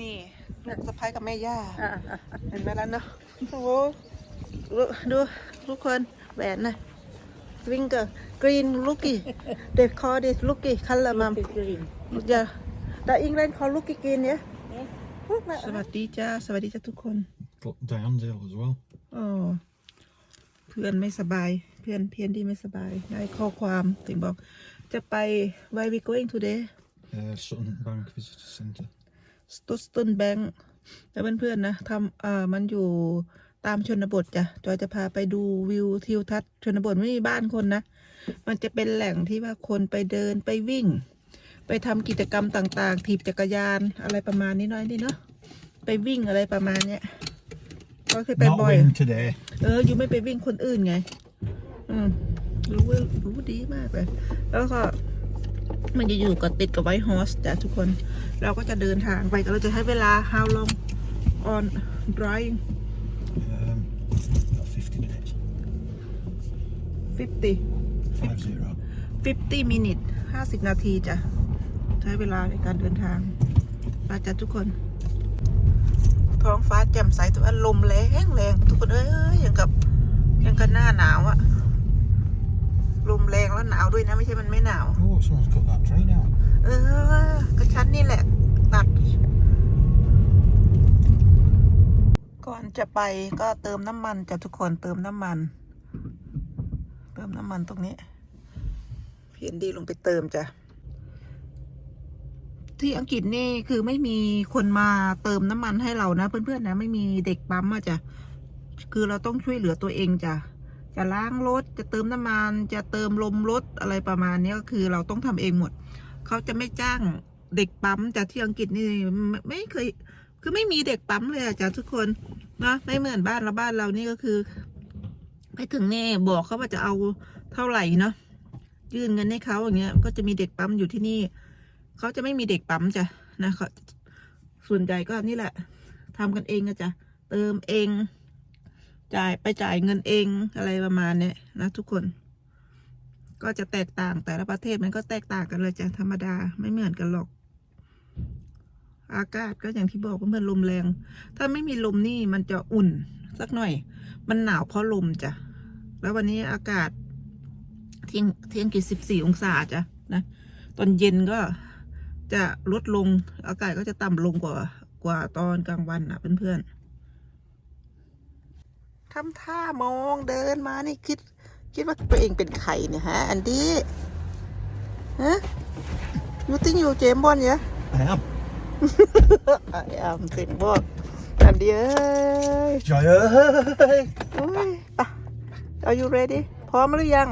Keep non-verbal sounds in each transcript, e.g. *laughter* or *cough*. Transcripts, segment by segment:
นี่ลูกสะพ้ายกับแม่ย่าอ่าเห็นไหมล่ะเนาะโอ้โหดูดูทุกคนแหวนนะสวิงเกอร์กรีนลูกี้เด็ดคอเด็ดลูกี้คันละมัมกรีนอย่าแต่อังกฤษเขาลูกี้กรีนเนี่ยสวัสดีจ้าสวัสดีจ้าทุกคน Got Diane's ill as well. โอ้เพื่อนไม่สบาย เพื่อนเพียนที่ไม่สบายได้ข้อความถึงบอกจะไป where we going today Uh, Sutton Bank Visitor Centre. สตุสตันแบงค์แล้วเพื่อนๆนะทำเอ่อมันอยู่ตามชนบทจ้ะจอยจะพาไปดูวิวทิวทัศน์ชนบทไม่มีบ้านคนนะ มันจะเป็นแหล่งที่ว่าคนไปเดินไปวิ่ง ไปทำกิจกรรมต่างๆถีบจักรยานอะไรประมาณนี้น้อยนี่เนาะไปวิ่งอะไรประมาณเนี้ยก็เคยไป Not บ่อย win today. เอออยู่ไม่ไปวิ่งคนอื่นไง อืมรู้ว่ารู้ดีมากเลย แล้วก็ มันจะอยู่กับติดกับไวท์ฮอสจ้ะทุกคน เราก็จะเดินทางไปก็เราจะให้เวลา how long on driving Um, about 50 minutes. 50 Five zero. 50 minute 50 นาทีจ้ะ ใช้เวลาในการเดินทางไปจ้ะทุกคน ท้องฟ้าแจ่มใสทุกอันลมแรงแรงทุกคนเอ้ยอย่างกับอย่างกับหน้าหนาวอะลมแรงแล้วหนาวด้วยนะ ไม่ใช่มันไม่หนาว Oh, someone's cut that tree down. เออก็ฉันนี่แหละ ตัด ก่อนจะไปก็เติมน้ำมันจะทุกคนเติมน้ำมัน เติมน้ำมันตรงนี้เพียนดีลงไปเติมจ้ะ ที่อังกฤษนี่คือไม่มีคนมาเติมน้ำมันให้เรานะ เพื่อนๆนะไม่มีเด็กปั๊มอะจ้ะ คือเราต้องช่วยเหลือตัวเองจ้ะ จะล้างรถจะเติมน้ำมันจะเติมลมรถอะไรประมาณนี้ก็คือเราต้องทำเองหมด เขาจะไม่จ้างเด็กปั๊มจากที่อังกฤษนี่ไม่ไมเคย คือไม่มีเด็กปั๊มเลยอะจ้ะทุกคนนะไม่เหมือนบ้านเราบ้านเรานี่ก็คือ ไปถึงนี่บอกเขาว่าจะเอาเท่าไหร่เนาะยื่นเงินให้เขาอย่างเงี้ย ก็จะมีเด็กปั๊มอยู่ที่นี่ เขาจะไม่มีเด็กปั๊มจ้ะนะเขาส่วนใหญ่ก็นี่แหละทำกันเองอะจ้ะเติมเอง จ่ายไปจ่ายเงินเองอะไรประมาณเนี้ยนะทุกคน ก็จะแตกต่างแต่ละประเทศมันก็แตกต่างกันเลยจ้ะธรรมดาไม่เหมือนกันหรอก อากาศก็อย่างที่บอกว่ามันลมแรง ถ้าไม่มีลมนี่มันจะอุ่นสักหน่อย มันหนาวเพราะลมจ้ะแล้ววันนี้อากาศเที่ยงเที่ยงกี่สิบสี่องศาจ้ะนะตอนเย็นก็จะลดลงอากาศก็จะต่ำลงกว่ากว่าตอนกลางวันอะเพื่อนๆ ทำท่ามองเดินมานี่คิด คิดว่าตัวเองเป็นใครเนี่ยฮะอันดี้ฮะยูติ้งอยู่เจมบอลเนี่ย I am. ไอ้อามสิงบอกอันดี้เอ้ย Joy! โอ้ยปะ Are you ready พร้อมหรือยัง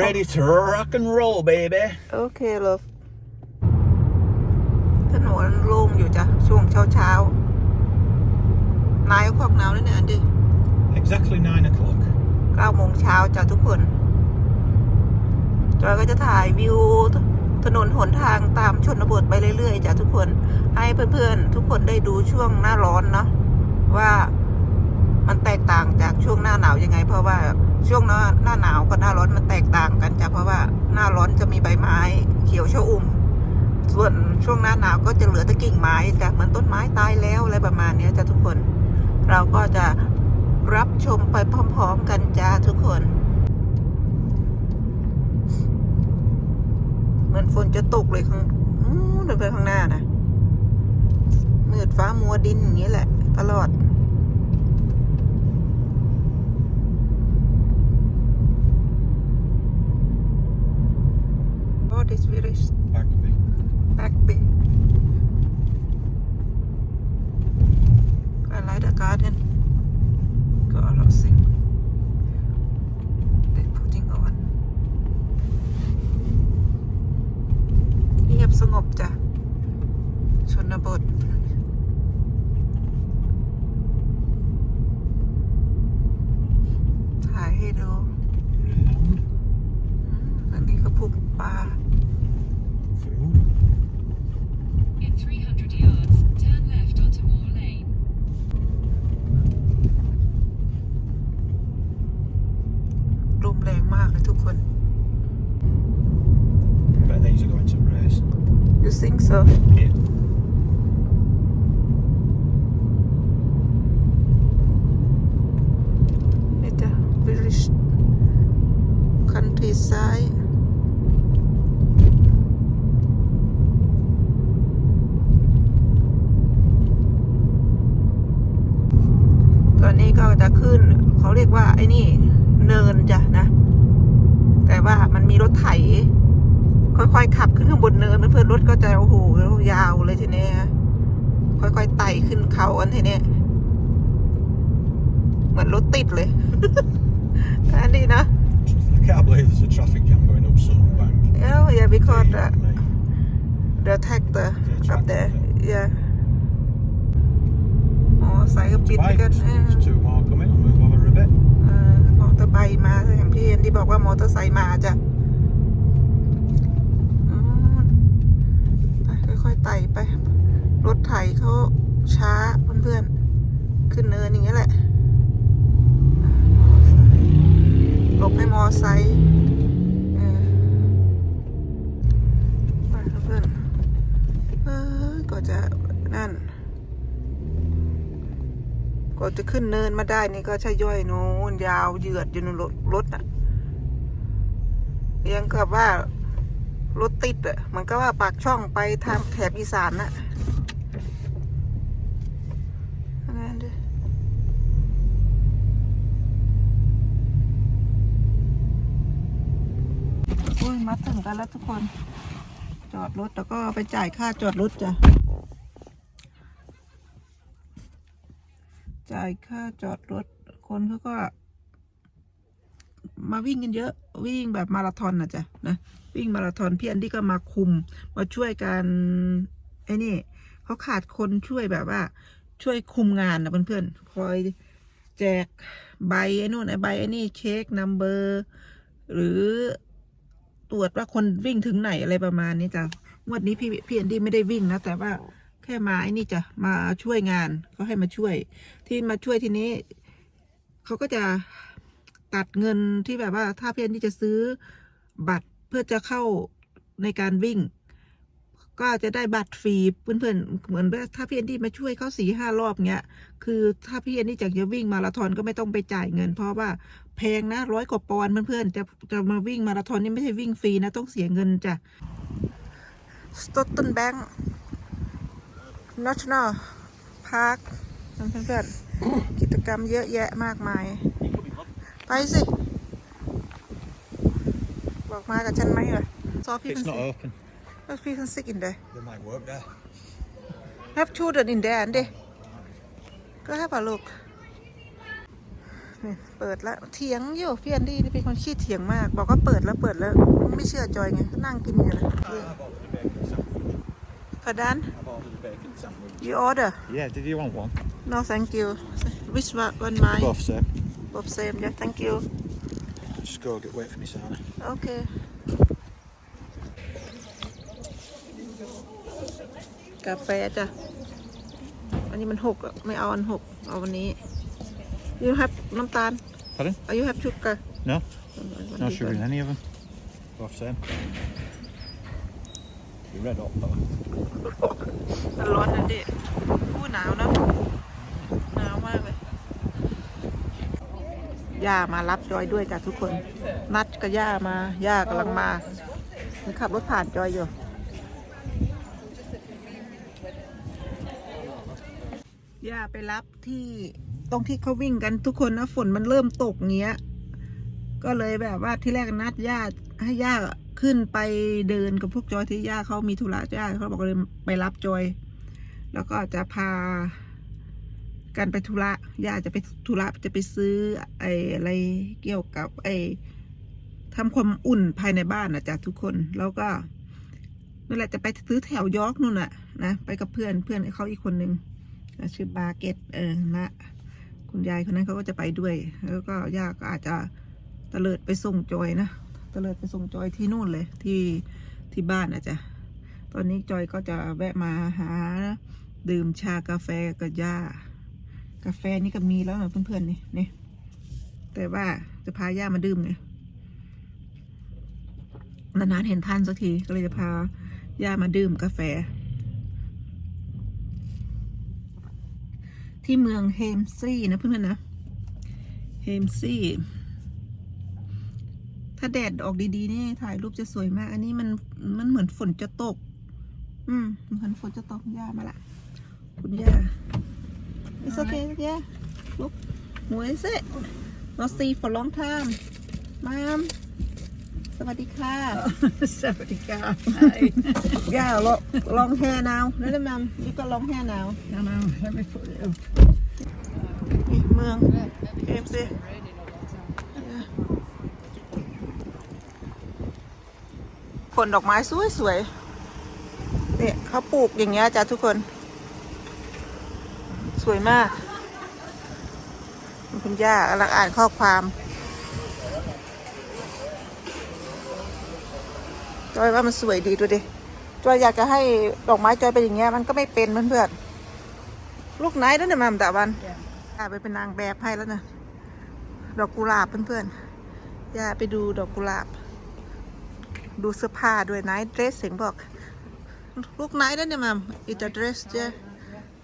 Ready to rock and roll, baby. โอเคเลยถนนโล่งอยู่จ้ะช่วงเช้าเช้าๆนายขอกหนาวแล้วเนี่ยอันดี้ Exactly nine o'clock. เก้าโมงเช้าจ้ะทุกคน จอยก็จะถ่ายวิวถนนหนทางตามชนบทไปเรื่อยๆจ้ะทุกคน ให้เพื่อนๆ ทุกคนได้ดูช่วงหน้าร้อนเนาะว่ามันแตกต่างจากช่วงหน้าหนาวยังไง เพราะว่าช่วงหน้าหน้าหนาวกับหน้าร้อนมันแตกต่างกันจ้ะเพราะว่าหน้าร้อนจะมีใบไม้ เขียวชอุ่ม ส่วนช่วงหน้าหนาวก็จะเหลือแต่กิ่งไม้จ้ะเหมือนต้นไม้ตายแล้วอะไรประมาณนี้จ้ะทุกคน เราก็จะ รับชมไปพร้อมๆกันจ้าทุกคน เหมือนฝนจะตกเลยข้างนู้นไปข้างหน้านะมืดฟ้ามัวดินอย่างนี้แหละ ตลอด Oh, this very Bagby. back bay. I like the garden. Got a lot of things they putting on. เงียบสงบจ้ะ ชนบท ถ่าย ให้ดู Round. อืมอันนี้ก็ผูกปลา Food. In 300 yards, turn left onto Moor Lane. ลมแรงมากเลยทุกคน Bet these are going to race. you think so English countryside ตอนนี้ก็จะขึ้น เขาเรียกว่า ไอ้นี่ เนินจ้ะนะ แต่ว่ามันมีรถไถ ค่อยๆ ขับขึ้นข้างบนเนินเพื่อนรถก็จะ โอ้โห ยาวเลยทีนี้ค่อยๆ ไต่ขึ้นเขาอันทีนี้เหมือนรถติดเลย อ้าอย่าไปคอด Dear me. the tractor Yeah, up there tractor, yeah อ๋อสายก็ปิดไปกัน Bikes, เออ there's two more coming. I'll move over a bit. เออมอเตอร์ไซค์มาอย่างพี่เอ็นที่บอกว่ามอเตอร์ไซค์มาจ้ะอืมไปค่อยๆไต่ไป รถไถเขาช้าเพื่อนๆ ขึ้นเนินอย่างเงี้ยแหละ หลบให้มอไซค์เออไปเพื่อนๆเออก็จะนั่น ก็จะขึ้นเนินมาได้นี่ก็ใช่ย่อยโน้นยาวเหยือดอยู่ในรถรถน่ะยังกับว่ารถติดอะเหมันก็ว่าปากช่องไปทางแถบอีสานน่ะอันนั้นดิอุ้ยมาถึงกันแล้วทุกคน จอดรถแล้วก็ไปจ่ายค่าจอดรถจ้ะ จ่ายค่าจอดรถคนเขาก็ มาวิ่งกันเยอะ วิ่งแบบมาราธอนนะจ๊ะนะวิ่งมาราธอนพี่อันดี้ก็มาคุม มาช่วยกันไอ้นี่เขาขาดคนช่วยแบบว่า ช่วยคุมงานนะเพื่อนๆคอยแจกใบไอ้นู่นไอ้ใบไอ้นี่เช็คนัมเบอร์หรือตรวจว่าคนวิ่งถึงไหนอะไรประมาณนี้จ้ะงวดนี้พี่พี่อันดี้ไม่ได้วิ่งนะแต่ว่าแค่มาไอ้นี่จะมาช่วยงานเขาให้มาช่วย ที่มาช่วยทีนี้เขาก็จะตัดเงินที่แบบว่าถ้าเพื่อนที่จะซื้อบัตรเพื่อจะเข้าในการวิ่ง ก็จะได้บัตรฟรีเพื่อนๆเหมือนว่าถ้าเพี่อนดี้มาช่วยเขาสี่ห้ารอบเงี้ยคือถ้าเพี่อนดี้อยากจะวิ่งมาราธอนก็ไม่ต้องไปจ่ายเงิน เพราะว่าแพงนะร้อยกว่าปอนด์เพื่อนๆจะจะมาวิ่งมาราธอนนี่ไม่ใช่วิ่งฟรีนะต้องเสียเงินจ้ะสต t ตันแบง National Park เพื่อนๆกิจกรรมเยอะแยะมากมาย ไปสิ บอกมากับฉันไหมเหรอ So people It's not open. Those people sick in there They might work there. Have children in there ดิก็ have a look นี่เปิดแล้วเถียงอยู่พี่แอนดี้นี่เป็นคนขี้เถียงมาก บอกว่าเปิดแล้วเปิดแล้วไม่เชื่อจอยไงก็นั่งกินอยู่เลย I've ordered a bacon sandwich. พอดัน I've ordered a bacon sandwich. you order Yeah, did you want one? no thank you which one one mine Both same. both same yeah thank you Just go get wait for me, Sana. โอเค กาแฟจ้ะ อันนี้มันหกอะไม่เอาอันหก เอาวันนี้ you have น้ำตาล Pardon? Are you have sugar No, วัน no นี้ sugar in any of them. Both same. You red hot though. มันร้อนนะดิอู้หนาวนะ หนาวมากเลยย่ามารับจอยด้วยกับทุกคน นัดกับย่ามาย่ากำลังมาขับรถผ่านจอยอยู่ย่าไปรับที่ตรงที่เขาวิ่งกันทุกคนนะฝนมันเริ่มตกเงี้ย ก็เลยแบบว่าที่แรกนัดย่าให้ย่าขึ้นไปเดินกับพวกจอยที่ย่าเขามีธุระย่าเขาบอกเลยไปรับจอย แล้วก็จะพา กันไปธุระย่าจะไปธุระจะไปซื้อไอ้อะไรเกี่ยวกับไอ้ทำความอุ่นภายในบ้านนะจ๊ะทุกคนแล้วก็นั่แหละจะไปซื้อแถวยอกนู่นน่ะนะไปกับเพื่อนเพื่อนเขาอีกคนนึงชื่อบาเกตเออนะคุณยายคนนั้นเขาก็จะไปด้วย แล้วก็ย่าก็อาจจะตะเลิดไปส่งจอยนะตะเลิดไปส่งจอยที่นู่นเลยที่ที่บ้านนะจ๊ะตอนนี้จอยก็จะแวะมาหาดื่มชากาแฟกับย่า กาแฟนี่ก็มีแล้วนะเพื่อนๆนี่นี่แต่ว่าจะพาย่ามาดื่มไงนานๆเห็นท่านสักทีก็เลยจะพาย่ามาดื่มกาแฟ ที่เมืองเฮมซี่นะเพื่อนๆนะเฮมซี่ถ้าแดดออกดีๆนี่ถ่ายรูปจะสวยมาก อันนี้มันมันเหมือนฝนจะตก อืมเหมือนฝนจะตกย่ามาละ คุณย่า It's okay ย่าลุก Who is it not see for long time Mom สวัสดีค่ะ Somebody got Yeah long long hair now นั่นแหละ Mom you got long hair now No, no, let me put it up. นี่เมืองเอ็มซี ผลดอกไม้สวยๆ เนี่ยเขาปลูกอย่างเงี้ยจ้ะทุกคน สวยมาก คุณย่ากำลังอ่านข้อความจอยว่ามันสวยดีดูดิจอยอยากจะให้ดอกไม้จอยเป็นอย่างเงี้ยมันก็ไม่เป็นเพื่อนๆลูกไหนแล้วเนี่ยมัมตะวันย่าไปเป็นนางแบบให้แล้วนะดอกกุหลาบเพื่อนๆย่าไปดูดอกกุหลาบ ดูเสื้อผ้าด้วยไนท์เดรสเสียงบอกลูกไนท์แล้วเนี่ยมัม it's a dress yeah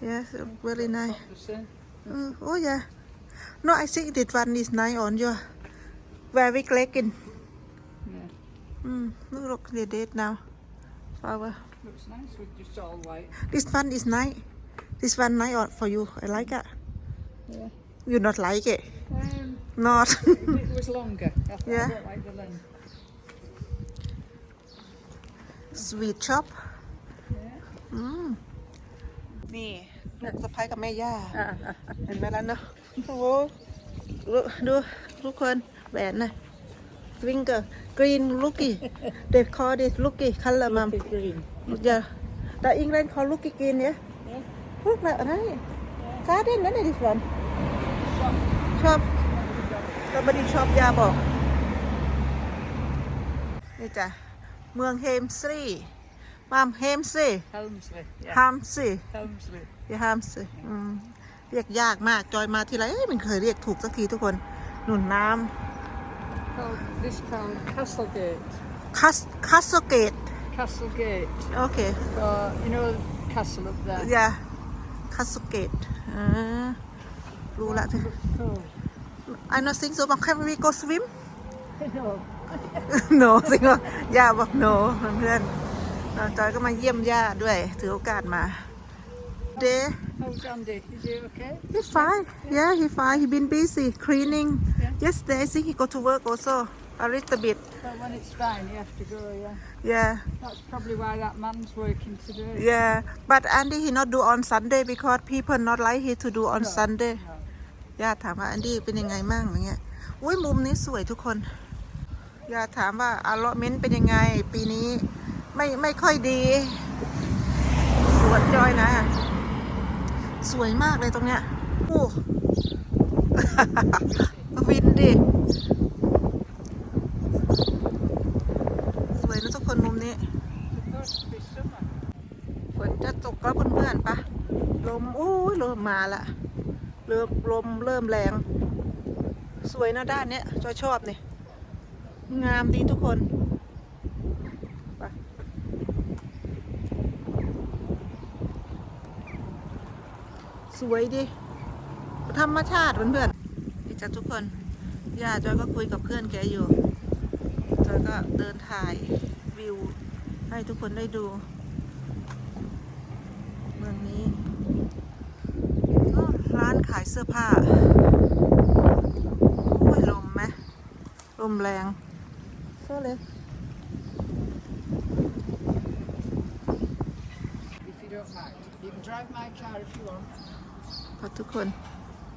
yes very nice uh, oh yeah no I think this one is nice on you very legging Yeah. mm, look the date now flower Looks nice with just all white. this one is nice this one nice on for you I like it Yeah. you not like it Um, not *laughs* it was longer. I, Yeah. I don't like the length. sweet shop Yeah. อืม นี่ลูกสะพ้ายกับแม่ย่า เห็นไหมล่ะเนาะโอ้โหดูดูทุกคนแหวนนะสวิงเกอร์กรีนลูกี้เด็กคอเด็กลูกี้คัลเลอร์มัม Big green. อย่าแต่อังกฤษเขาลูกี้กรีนเนี่ยพวกแบบนั้นการ์เด้นนั่นเองดิฉันชอบก็บดีชอบยาบอกนี่จ้ะเมืองเฮมสรี มามเฮมซี Helmsley. Yeah. ฮามซี Helmsley. อย่าห้ามสิอืมเรียกยากมาก จอยมาทีไรเอ้ยมันเคยเรียกถูกสักทีทุกคน หนุนน้ Called, this called Castlegate. ำคัสคัสโซเกต Castlegate. โอเค So, you know the castle up there? อย่าคัสโซเกตอ่ารู้ละทุก Oh. I know think so but can we go swim No. no สิงว่าย่าบอก no เพื่อนๆเรา จอยก็มาเยี่ยมย่าด้วย ถือโอกาสมา Day How's Andy? Is he okay? He's fine. Yeah, he fine. He been busy cleaning. Yeah. Yesterday, I think he go to work also a little bit. So when it's fine, you have to go, yeah. Yeah, That's probably why that man's working today. yeah. But Andy he not do on Sunday because people not like he to do on No, Sunday. no. ย่าถามว่าอันดี้เป็นยังไงมั่งอย่างเงี้ยอุ้ยมุมนี้สวยทุกคน ย่าถามว่าอารเมนเป็นยังไงปีนี้ ไม่ไม่ค่อยดี สวนจอยนะ สวยมากเลยตรงเนี้ยโอ้วินดิสวยนะทุกคนมุมนี้ฝนจะตกแล้วเพื่อนๆปะลมอู้ยลมมาละเริ่มลมเริ่มแรง สวยนะด้านเนี้ยจอยชอบนี่งามดีทุกคนไป สวยดิ ธรรมชาติเพื่อนๆนี่จ้ะทุกคน ย่าจอยก็คุยกับเพื่อนแกอยู่ จอยก็เดินถ่ายวิว ให้ทุกคนได้ดู เมืองนี้อ้อร้านขายเสื้อผ้าโอ้ยลมไหมลมแรงเสื้อเลย If you don't mind. You can drive my car if you want. พอทุกคน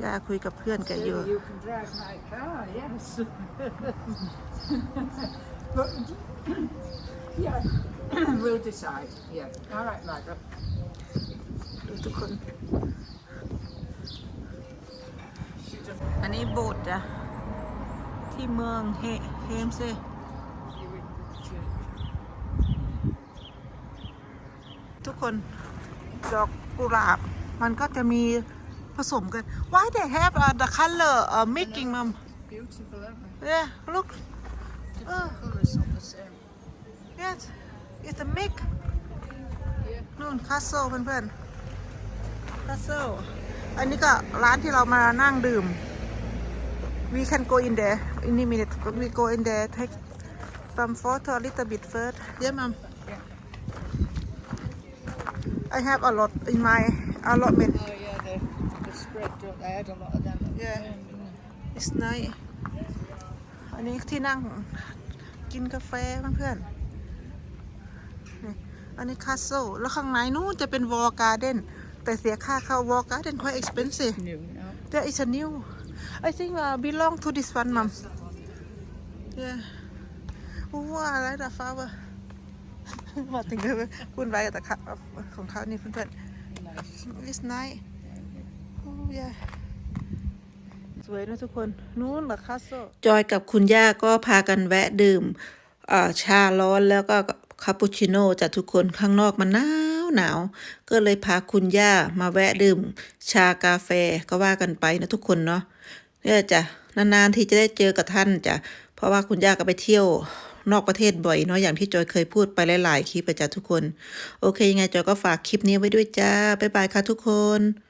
ย่าคุยกับเพื่อนแกอยู่ You can drive my car, yes. but yeah, we'll decide. Yeah. All right, Margaret. ดูทุกคน อันนี้โบสถ์จ้ะที่เมืองเฮเฮมเซ You in the church. ทุกคน ดอกกุหลาบ มันก็จะมีผสมกัน Why they have uh, the color uh, making mom Beautiful, aren't they? yeah look Different colours on the same. yes it's a mix Yeah. นู่นคาสเซิลเพื่อนๆคาสเซิลอันนี้ก็ร้านที่เรามานั่งดื่ม we can go in there in a minute we go in there take some photo a little bit first yeah mom I have a lot in my allotment Oh yeah, the, the spread, don't they? I had a lot of them. at the Yeah. time, it's nice อันนี้ที่นั่งกินกาแฟเพื่อนๆนี่อันนี้คาสเซิลแล้วข้างในนู้นจะเป็นวอลการ์เดนแต่เสียค่าเข้าวอลการ์เดน quite expensive New now. there is a new I think uh, belong to this one mom yeah ว้าอะไรดาฟ้าวะมาถึงก็พูดไปกับตะขาของเขานี่เพื่อนๆ it's nice oh yeah สวยนะทุกคน นู้นเหรอคาสโซจอยกับคุณย่าก็พากันแวะดื่มเอ่อชาร้อนแล้วก็คาปูชิโน่จากทุกคนข้างนอกมันหนาวหนาว ก็เลยพาคุณย่ามาแวะดื่ม ชากาแฟก็ว่ากันไปนะทุกคนเนาะเนี่ยจ้ะนานๆที่จะได้เจอกับท่านจ้ะเพราะว่าคุณย่าก็ไปเที่ยว นอกประเทศบ่อยเนาะอย่างที่จอยเคยพูดไปหลาย ๆ คลิปไปจ้ะทุกคน โอเคยังไงจอยก็ฝากคลิปนี้ไว้ด้วยจ้าบ๊ายบายค่ะทุกคน